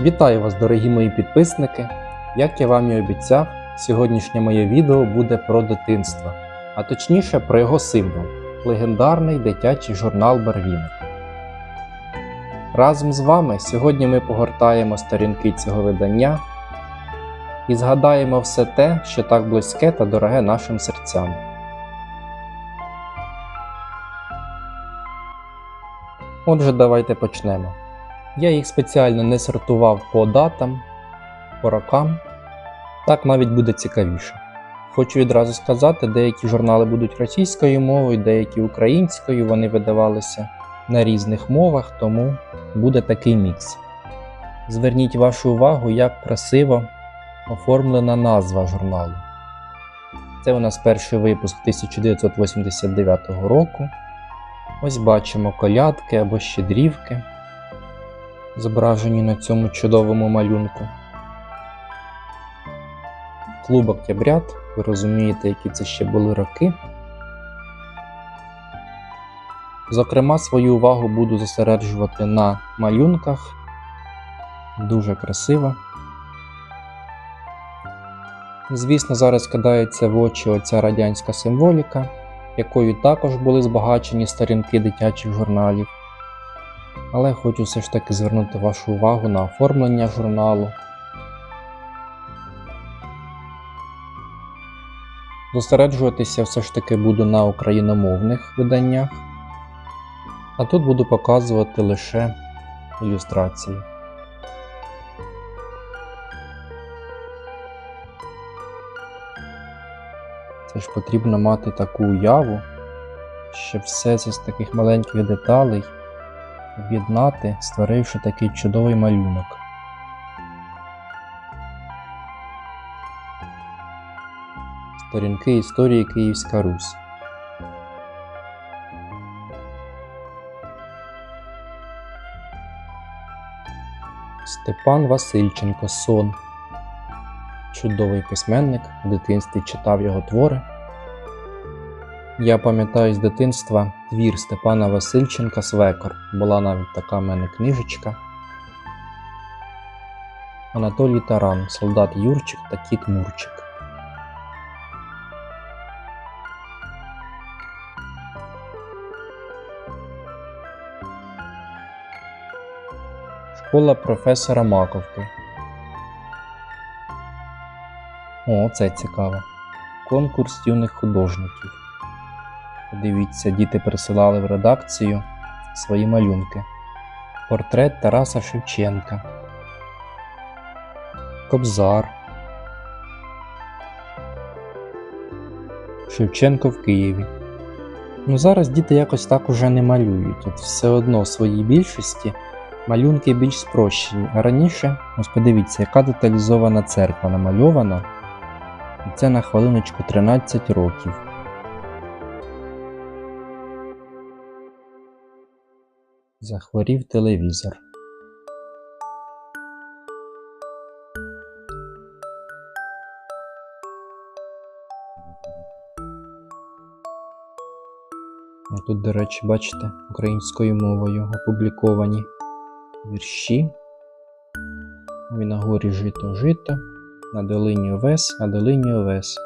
Вітаю вас, дорогі мої підписники! Як я вам і обіцяв, сьогоднішнє моє відео буде про дитинство, а точніше про його символ легендарний дитячий журнал Барвінок. Разом з вами сьогодні ми погортаємо сторінки цього видання і згадаємо все те, що так близьке та дороге нашим серцям. Отже, давайте почнемо. Я їх спеціально не сортував по датам, по рокам. Так навіть буде цікавіше. Хочу відразу сказати, деякі журнали будуть російською мовою, деякі українською, вони видавалися на різних мовах, тому буде такий мікс. Зверніть вашу увагу, як красиво оформлена назва журналу. Це у нас перший випуск 1989 року. Ось бачимо колядки або щедрівки зображені на цьому чудовому малюнку. Клуб Октябрят, ви розумієте, які це ще були роки. Зокрема, свою увагу буду зосереджувати на малюнках. Дуже красиво. Звісно, зараз кидається в очі оця радянська символіка, якою також були збагачені сторінки дитячих журналів але хочу все ж таки звернути вашу увагу на оформлення журналу. Зосереджуватися все ж таки буду на україномовних виданнях, а тут буду показувати лише ілюстрації. Це ж потрібно мати таку уяву, щоб все це з таких маленьких деталей об'єднати, створивши такий чудовий малюнок. Сторінки історії Київська Русь. Степан Васильченко Сон. Чудовий письменник, в дитинстві читав його твори. Я пам'ятаю з дитинства твір Степана Васильченка Свекор. Була навіть така в мене книжечка. Анатолій Таран, солдат Юрчик та кіт Мурчик. Школа професора Маковки. О, це цікаво. Конкурс юних художників. Подивіться, діти присилали в редакцію свої малюнки. Портрет Тараса Шевченка. Кобзар. Шевченко в Києві. Ну зараз діти якось так уже не малюють. От все одно в своїй більшості малюнки більш спрощені. А раніше, ось подивіться, яка деталізована церква намальована. І це на хвилиночку 13 років. Захворів телевізор. Тут, до речі, бачите, українською мовою опубліковані вірші. Він на горі жито жито, на долині овес, на долині овес.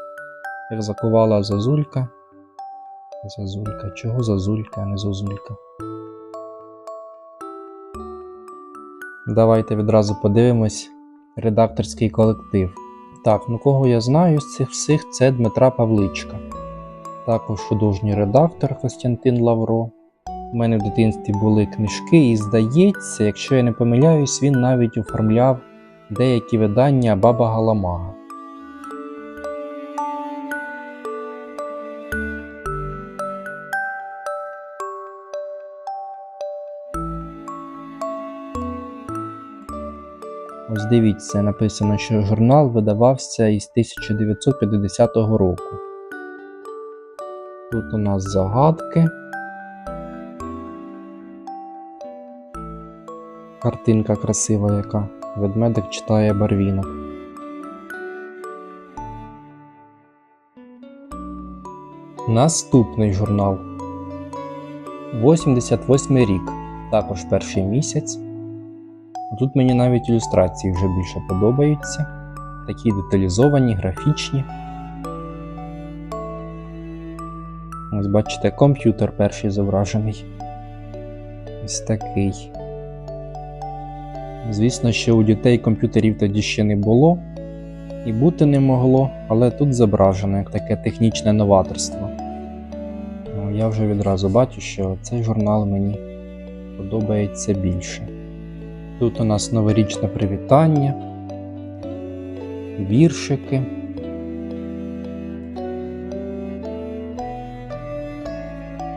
Як закувала зазулька. Зазулька. Чого зазулька, а не зозулька? Давайте відразу подивимось редакторський колектив. Так, ну кого я знаю з цих всіх, це Дмитра Павличка. Також художній редактор Костянтин Лавро. У мене в дитинстві були книжки, і здається, якщо я не помиляюсь, він навіть оформляв деякі видання Баба Галамага. Ось дивіться, написано, що журнал видавався із 1950 року. Тут у нас загадки. Картинка красива яка. Ведмедик читає барвінок. Наступний журнал. 88 рік. Також перший місяць. Тут мені навіть ілюстрації вже більше подобаються. Такі деталізовані, графічні. Ось бачите, комп'ютер перший зображений. Ось такий. Звісно, що у дітей комп'ютерів тоді ще не було і бути не могло, але тут зображено як таке технічне новаторство. Ну, я вже відразу бачу, що цей журнал мені подобається більше. Тут у нас новорічне привітання, віршики.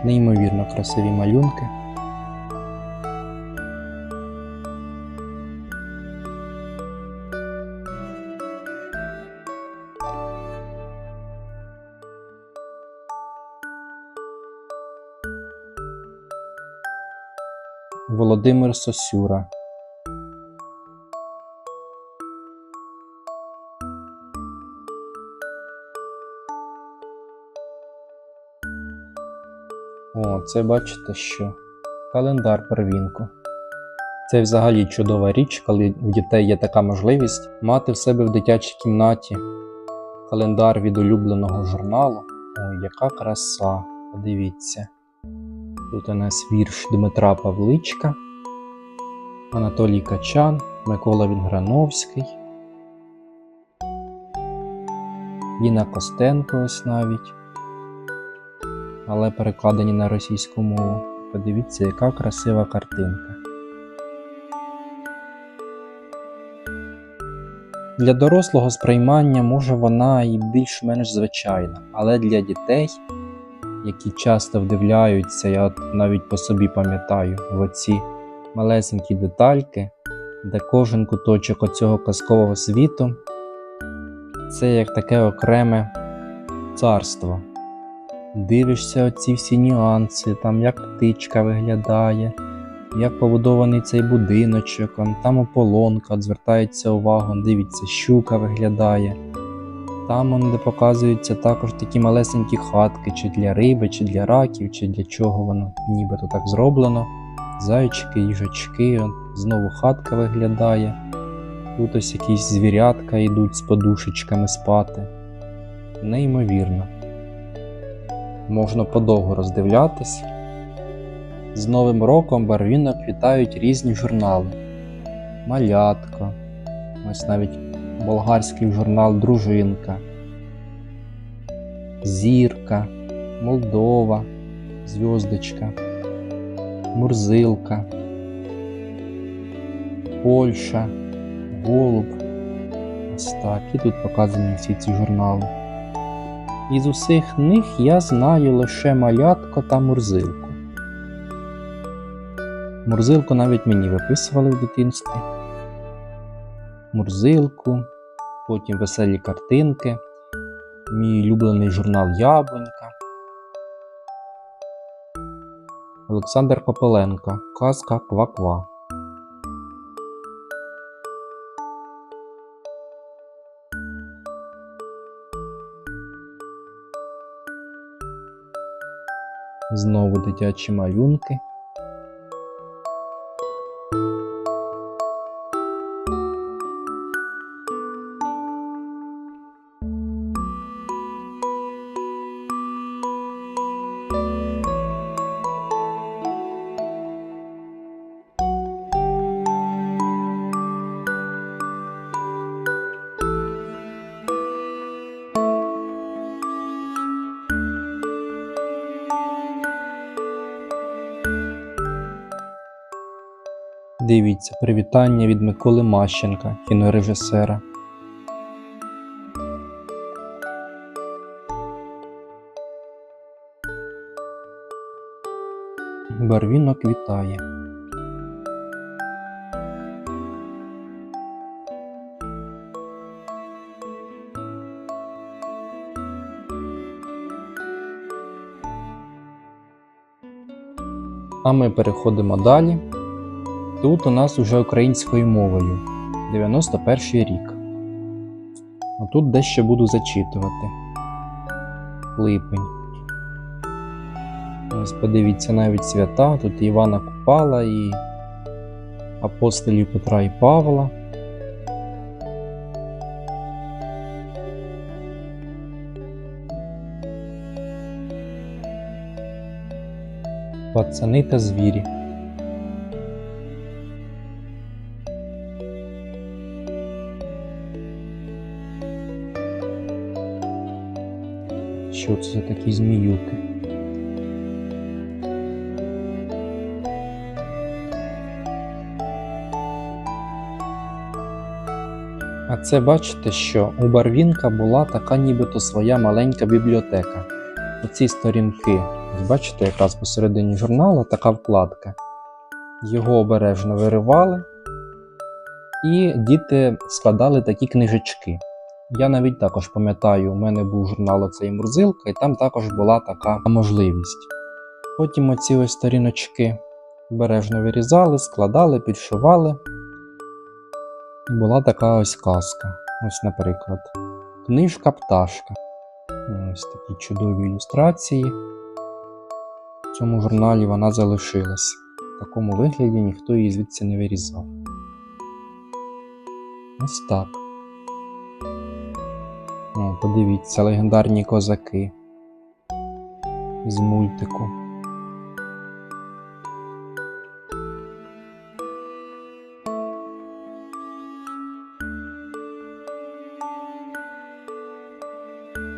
Неймовірно красиві малюнки. Володимир Сосюра. Це бачите що? Календар первінку. Це взагалі чудова річ, коли у дітей є така можливість мати в себе в дитячій кімнаті календар від улюбленого журналу. Ой, яка краса! Подивіться. Тут у нас вірш Дмитра Павличка, Анатолій Качан, Микола Вінграновський, Ліна Костенко ось навіть, але перекладені на російську мову. Подивіться, яка красива картинка. Для дорослого сприймання може вона і більш-менш звичайна, але для дітей які часто вдивляються, я навіть по собі пам'ятаю в оці малесенькі детальки, де кожен куточок оцього казкового світу це як таке окреме царство. Дивишся оці всі нюанси, там як птичка виглядає, як побудований цей будиночок, там ополонка, звертається увагу, дивіться, щука виглядає. Там, де показуються також такі малесенькі хатки, чи для риби, чи для раків, чи для чого воно нібито так зроблено. Зайчики, їжачки, знову хатка виглядає. Тут ось якісь звірятка йдуть з подушечками спати. Неймовірно. Можна подовго роздивлятись. З Новим роком барвінок вітають різні журнали. Малятко. Ось навіть болгарський журнал Дружинка, Зірка, Молдова, Зв'яздочка, Мурзилка, Польща, Голуб. Ось так. І тут показані всі ці журнали. Із усіх них я знаю лише малятко та Мурзилку. Мурзилку навіть мені виписували в дитинстві. Мурзилку, потім веселі картинки, мій улюблений журнал Яблунька. Олександр Попеленко. Казка Ква-Ква. Знову дитячі малюнки. Дивіться, привітання від Миколи Мащенка, кінорежисера. Барвінок вітає. А ми переходимо далі. Тут у нас уже українською мовою 91 рік. А тут дещо буду зачитувати. Липень. Ось подивіться навіть свята, тут Івана Купала і апостолів Петра і Павла. Пацани та звірі. Що це такі зміюки? А це бачите, що у Барвінка була така нібито своя маленька бібліотека. Оці сторінки, бачите, якраз посередині журнала така вкладка. Його обережно виривали, і діти складали такі книжечки. Я навіть також пам'ятаю, у мене був журнал оцей Мурзилка, і там також була така можливість. Потім оці ось сторіночки обережно вирізали, складали, підшивали. І була така ось казка. Ось, наприклад, книжка пташка. Ось такі чудові ілюстрації. В цьому журналі вона залишилась. В такому вигляді ніхто її звідси не вирізав. Ось так. Подивіться, легендарні козаки з мультику.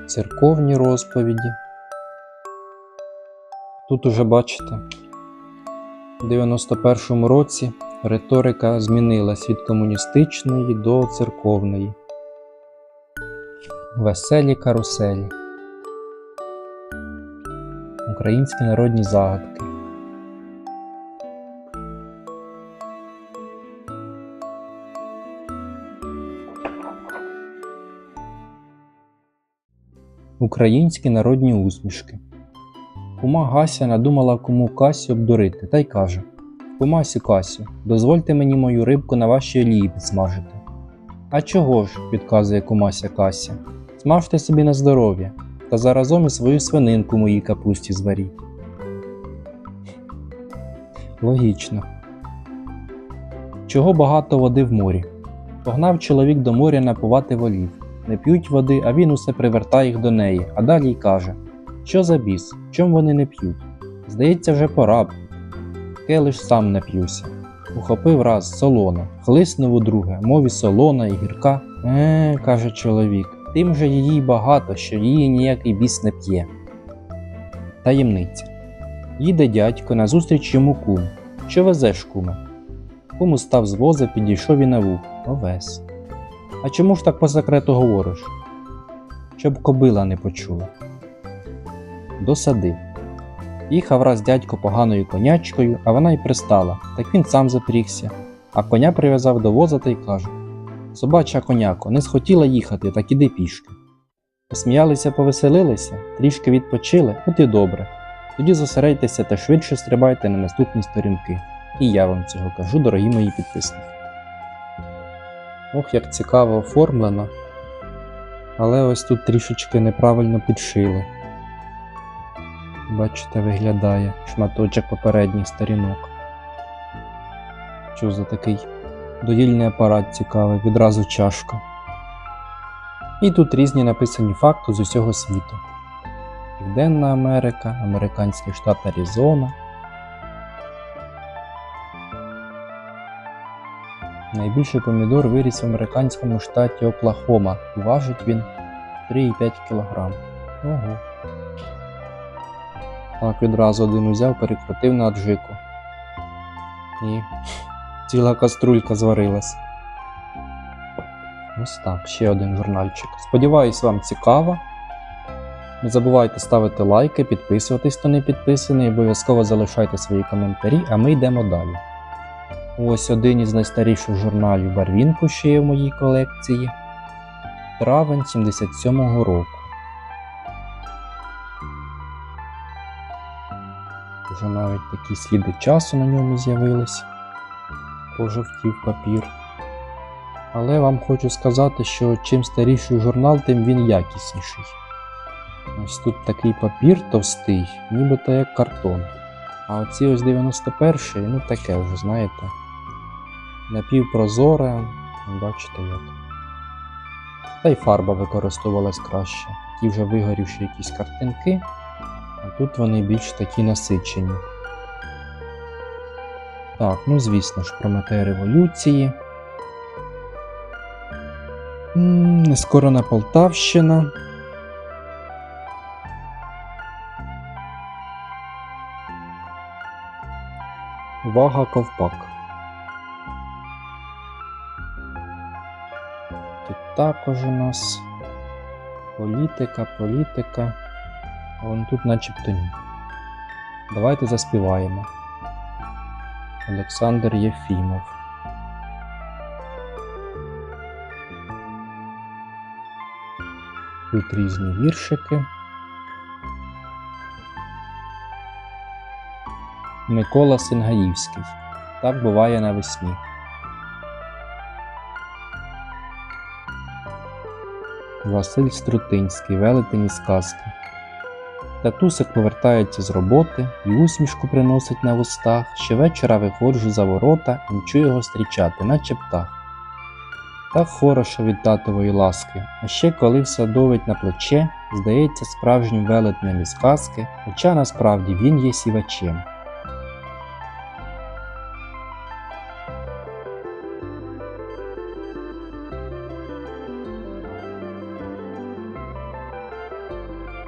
Церковні розповіді. Тут уже бачите, у 91-му році риторика змінилась від комуністичної до церковної. Веселі каруселі. Українські народні загадки. Українські народні усмішки. Кума Гася надумала куму Касю обдурити та й каже: Кумасю Касю, дозвольте мені мою рибку на вашій олії підсмажити. А чого ж, відказує кумася Кася, смажте собі на здоров'я, та заразом і свою свининку моїй капусті зваріть. Логічно. Чого багато води в морі? Погнав чоловік до моря напувати волів. Не п'ють води, а він усе привертає їх до неї, а далі й каже: Що за біс? Чом вони не п'ють? Здається, вже пора б. Келиш сам не п'юся. Ухопив раз солона, хлиснув у друге, мові солона і гірка. Е, каже чоловік, тим же її багато, що її ніякий біс не п'є. Таємниця. Їде дядько, назустріч йому кум. Що везеш, куме? Кум устав з воза, підійшов і навук. Овес. А чому ж так по секрету говориш? Щоб кобила не почула. Досадив. Їхав раз дядько поганою конячкою, а вона й пристала, так він сам запрігся, а коня прив'язав до воза та й каже Собача коняко, не схотіла їхати, так іди пішки. Посміялися, повеселилися, трішки відпочили, от і добре. Тоді зосередьтеся та швидше стрибайте на наступні сторінки. І я вам цього кажу, дорогі мої підписники. Ох, як цікаво оформлено. Але ось тут трішечки неправильно підшили. Бачите, виглядає шматочок попередніх сторінок. Що за такий доїльний апарат цікавий, відразу чашка. І тут різні написані факти з усього світу. Південна Америка, Американський штат Аризона. Найбільший помідор виріс в американському штаті Оклахома. Важить він 3,5 кг. Ого. Так, відразу один узяв, перекрутив на аджику. І ціла каструлька зварилась. Ось так, ще один журнальчик. Сподіваюсь, вам цікаво. Не забувайте ставити лайки, підписуватись, хто не підписаний, обов'язково залишайте свої коментарі, а ми йдемо далі. Ось один із найстаріших журналів Барвінку, що є в моїй колекції. Травень 77-го року. Вже навіть такі сліди часу на ньому з'явились. Пожовтів папір. Але вам хочу сказати, що чим старіший журнал, тим він якісніший. Ось тут такий папір товстий, нібито як картон. А оці ось 91-й, ну таке вже, знаєте. напівпрозоре, бачите як. Та й фарба використовувалась краще. Ті вже вигорівші якісь картинки, а тут вони більш такі насичені. Так, ну звісно ж, Прометей революції. М, Нескорена Полтавщина. Вага ковпак. Тут також у нас політика, політика. А вон тут начебто ні. Давайте заспіваємо. Олександр Єфімов. Тут різні віршики. Микола Сингаївський. Так буває навесні. Василь Струтинський, велетень із казки. Татусик повертається з роботи і усмішку приносить на вустах. Щовечора виходжу за ворота і мчу його зустрічати, наче птах. Так хорошо від татової ласки, а ще коли все давить на плече, здається справжнім велетнем із казки, хоча насправді він є сівачем.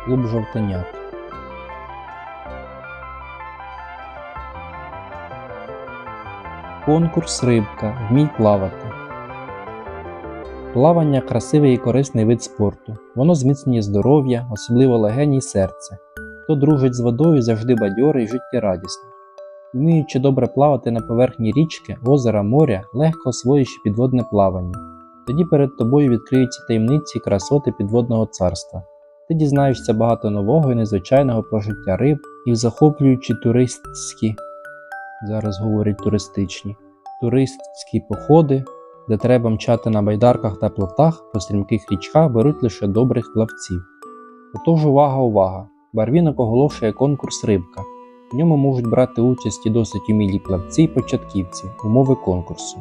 Клуб жовтенят. Конкурс рибка. Вмій плавати. Плавання красивий і корисний вид спорту. Воно зміцнює здоров'я, особливо легені й серце. Хто дружить з водою, завжди бадьорий і життєрадісний. Вміючи добре плавати на поверхні річки, озера, моря, легко освоїш підводне плавання. Тоді перед тобою відкриються таємниці і красоти підводного царства. Ти дізнаєшся багато нового і незвичайного про життя риб і захоплюючі туристські, зараз говорять туристичні, туристські походи, де треба мчати на байдарках та плотах по стрімких річках беруть лише добрих плавців. Отож увага, увага! Барвінок оголошує конкурс рибка. В ньому можуть брати участь і досить умілі плавці і початківці, умови конкурсу.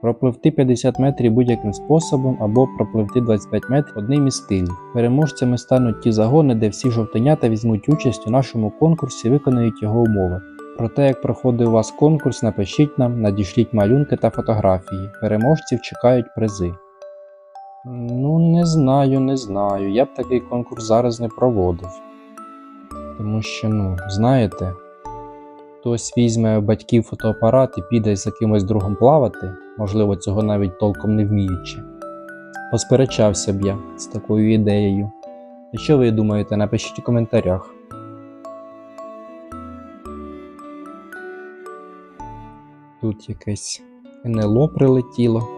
Пропливти 50 метрів будь-яким способом або пропливти 25 метрів одним із стилів. Переможцями стануть ті загони, де всі жовтенята візьмуть участь у нашому конкурсі і виконають його умови. Про те, як проходив у вас конкурс, напишіть нам, надішліть малюнки та фотографії. Переможців чекають призи. Ну, не знаю, не знаю. Я б такий конкурс зараз не проводив. Тому що, ну, знаєте, хтось візьме батьків фотоапарат і піде з якимось другом плавати, можливо, цього навіть толком не вміючи. Посперечався б я з такою ідеєю. І що ви думаєте, напишіть у коментарях. Тут якесь НЛО прилетіло.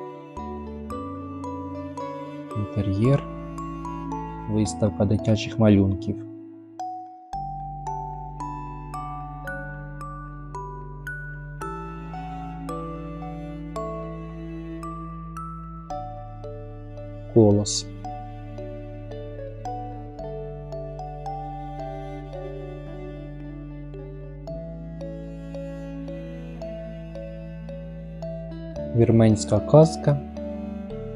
Інтер'єр. Виставка дитячих малюнків. Колос. Вірменська казка.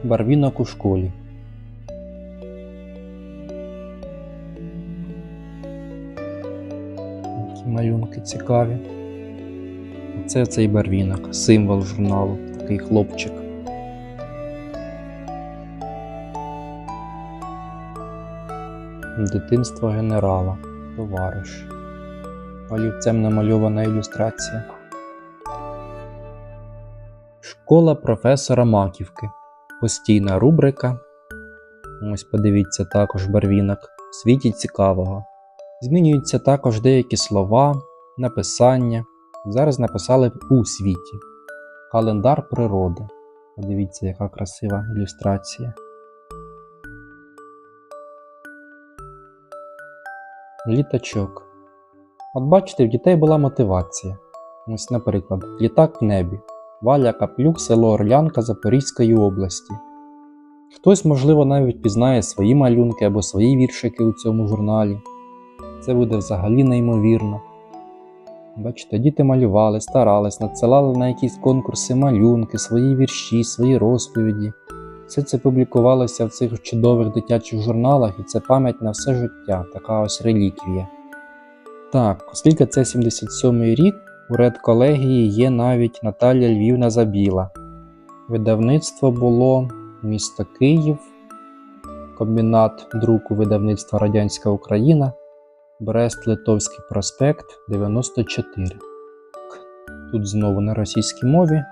Барвінок у школі. Які малюнки цікаві. Це цей барвінок, символ журналу, такий хлопчик. Дитинство генерала, товариш. Олівцем намальована ілюстрація. Школа професора Маківки. Постійна рубрика. Ось подивіться також барвінок. В світі цікавого. Змінюються також деякі слова, написання. Зараз написали у світі. Календар природи. Подивіться, яка красива ілюстрація. Літачок. От бачите, в дітей була мотивація. Ось, наприклад, літак в небі. Валя Каплюк, село Орлянка Запорізької області. Хтось, можливо, навіть пізнає свої малюнки або свої віршики у цьому журналі. Це буде взагалі неймовірно. Бачите, діти малювали, старались, надсилали на якісь конкурси малюнки, свої вірші, свої розповіді. Все це публікувалося в цих чудових дитячих журналах, і це пам'ять на все життя, така ось реліквія. Так, оскільки це 77-й рік, у редколегії є навіть Наталія Львівна Забіла. Видавництво було місто Київ, комбінат друку видавництва Радянська Україна, Брест-Литовський проспект 94. Тут знову на російській мові.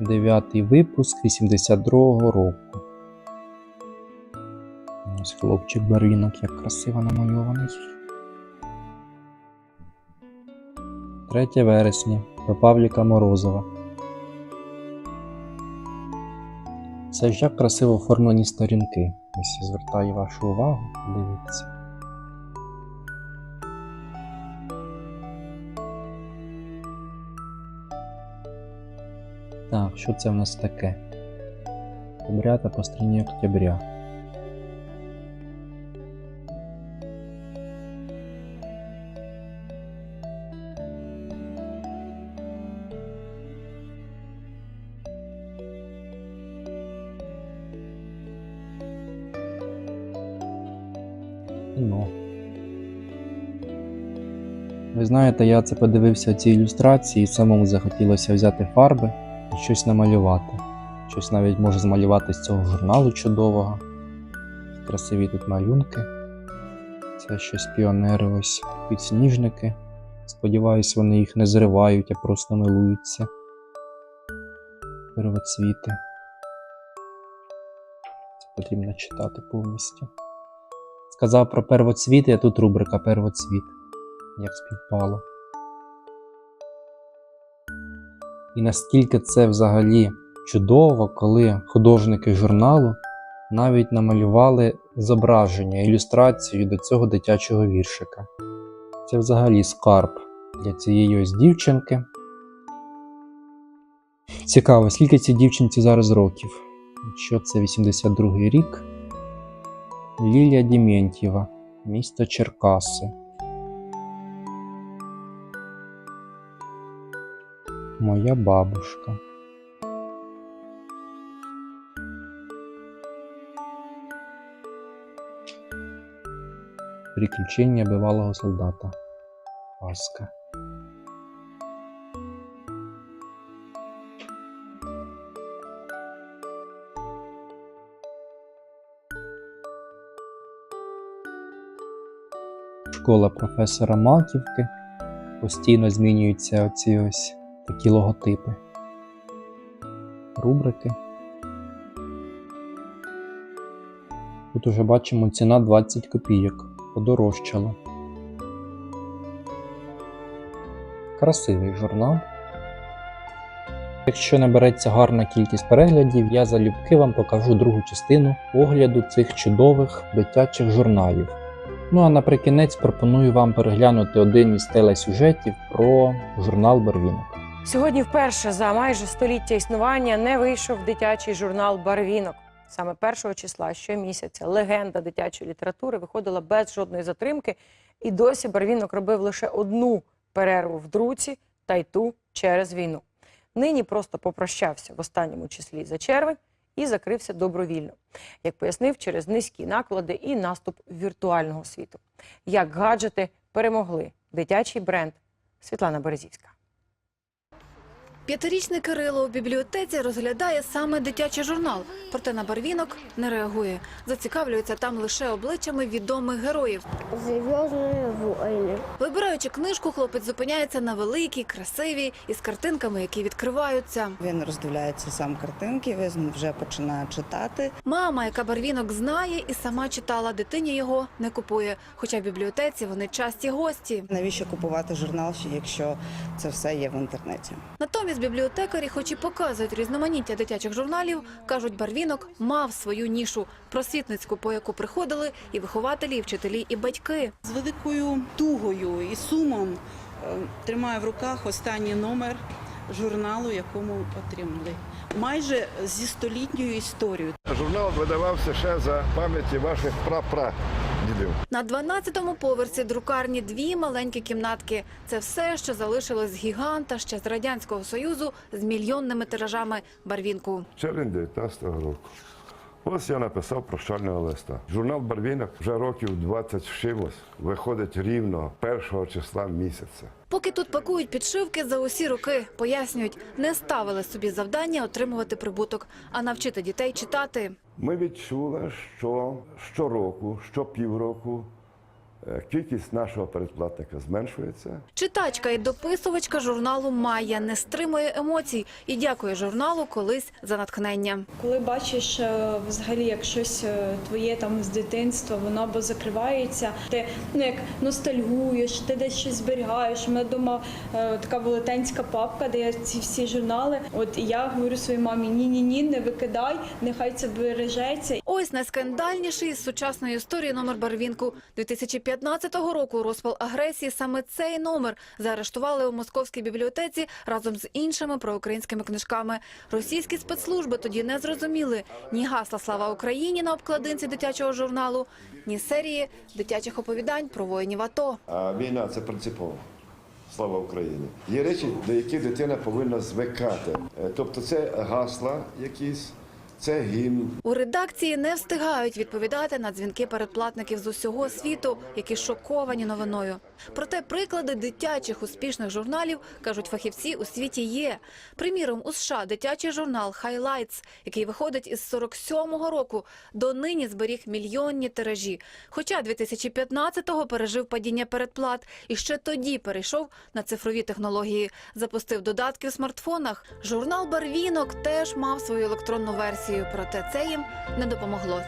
Дев'ятий випуск 82-го року. Ось хлопчик барвінок, як красиво намальований. 3 вересня про Павліка Морозова. Це ж як красиво оформлені сторінки. Ось я звертаю вашу увагу, дивіться. Так, що це в нас таке? Октября та постійні октября. Знаєте, я це подивився ці ілюстрації і самому захотілося взяти фарби і щось намалювати. Щось навіть може змалювати з цього журналу чудового. Красиві тут малюнки. Це щось піонери, ось підсніжники. Сподіваюсь, вони їх не зривають, а просто милуються. Первоцвіти. Це потрібно читати повністю. Сказав про первоцвіти, а тут рубрика Первоцвіт. Як співпало. І наскільки це взагалі чудово, коли художники журналу навіть намалювали зображення, ілюстрацію до цього дитячого віршика. Це взагалі скарб для цієї ось дівчинки. Цікаво, скільки цій дівчинці зараз років? Якщо це 82-й рік. Лілія Дімєнтьєва, місто Черкаси. Моя бабушка. Приключения бывалого солдата. Паска. Школа професора Маківки. Постійно змінюються оці ось такі логотипи. Рубрики. Тут уже бачимо ціна 20 копійок. Подорожчала. Красивий журнал. Якщо набереться гарна кількість переглядів, я залюбки вам покажу другу частину огляду цих чудових дитячих журналів. Ну а наприкінець пропоную вам переглянути один із телесюжетів про журнал Барвінок. Сьогодні вперше за майже століття існування не вийшов дитячий журнал Барвінок. Саме 1 числа щомісяця легенда дитячої літератури виходила без жодної затримки, і досі Барвінок робив лише одну перерву в друці та й ту через війну. Нині просто попрощався в останньому числі за червень і закрився добровільно, як пояснив, через низькі наклади і наступ віртуального світу. Як гаджети перемогли дитячий бренд Світлана Березівська. П'ятирічний Кирило у бібліотеці розглядає саме дитячий журнал, проте на барвінок не реагує. Зацікавлюється там лише обличчями відомих героїв. Зв'язані війни. Вибираючи книжку, хлопець зупиняється на великій, красивій із картинками, які відкриваються. Він роздивляється сам картинки, він вже починає читати. Мама, яка барвінок знає і сама читала, дитині його не купує. Хоча в бібліотеці вони часті гості. Навіщо купувати журнал, якщо це все є в інтернеті? Натомість бібліотекарі, хоч і показують різноманіття дитячих журналів, кажуть, барвінок мав свою нішу просвітницьку, по яку приходили і вихователі, і вчителі, і батьки. З великою тугою і сумом е, тримаю в руках останній номер журналу, якому отримали. Майже зі столітньою історією. Журнал видавався ще за пам'яті ваших прапра дідів. На 12-му поверсі друкарні дві маленькі кімнатки. Це все, що залишилось з гіганта ще з радянського союзу з мільйонними тиражами барвінку. Червень 19-го року. Ось я написав прощального листа. Журнал Барвінок вже років 20 вшилось, виходить рівно першого числа місяця. Поки тут пакують підшивки за усі роки, пояснюють, не ставили собі завдання отримувати прибуток, а навчити дітей читати. Ми відчули, що щороку, щопівроку е, кількість нашого передплатника зменшується. Читачка і дописувачка журналу Майя не стримує емоцій і дякує журналу колись за натхнення. Коли бачиш е, взагалі як щось е, твоє там з дитинства, воно або закривається, ти ну як ностальгуєш, ти десь щось зберігаєш. У мене вдома е, така велетенська папка, де є ці всі журнали. От і я говорю своїй мамі: ні, ні, ні, не викидай, нехай це бережеться. Ось найскандальніший з сучасної історії номер Барвінку 2015 року. Розпал агресії. Саме цей номер заарештували у московській бібліотеці разом з іншими проукраїнськими книжками. Російські спецслужби тоді не зрозуміли ні гасла Слава Україні на обкладинці дитячого журналу, ні серії дитячих оповідань про воїнів АТО. Війна це принципово. Слава Україні! Є речі, до яких дитина повинна звикати. Е, Тобто це гасла якісь, це гімн. У редакції не встигають відповідати на дзвінки передплатників з усього світу, які шоковані новиною. Проте приклади дитячих успішних журналів, кажуть фахівці, у світі є. Приміром, у США дитячий журнал Highlights, який виходить із 47-го року, донині зберіг мільйонні тиражі. Хоча 2015-го пережив падіння передплат і ще тоді перейшов на цифрові технології, запустив додатки в смартфонах. Журнал Барвінок теж мав свою електронну версію, проте це їм не допомогло.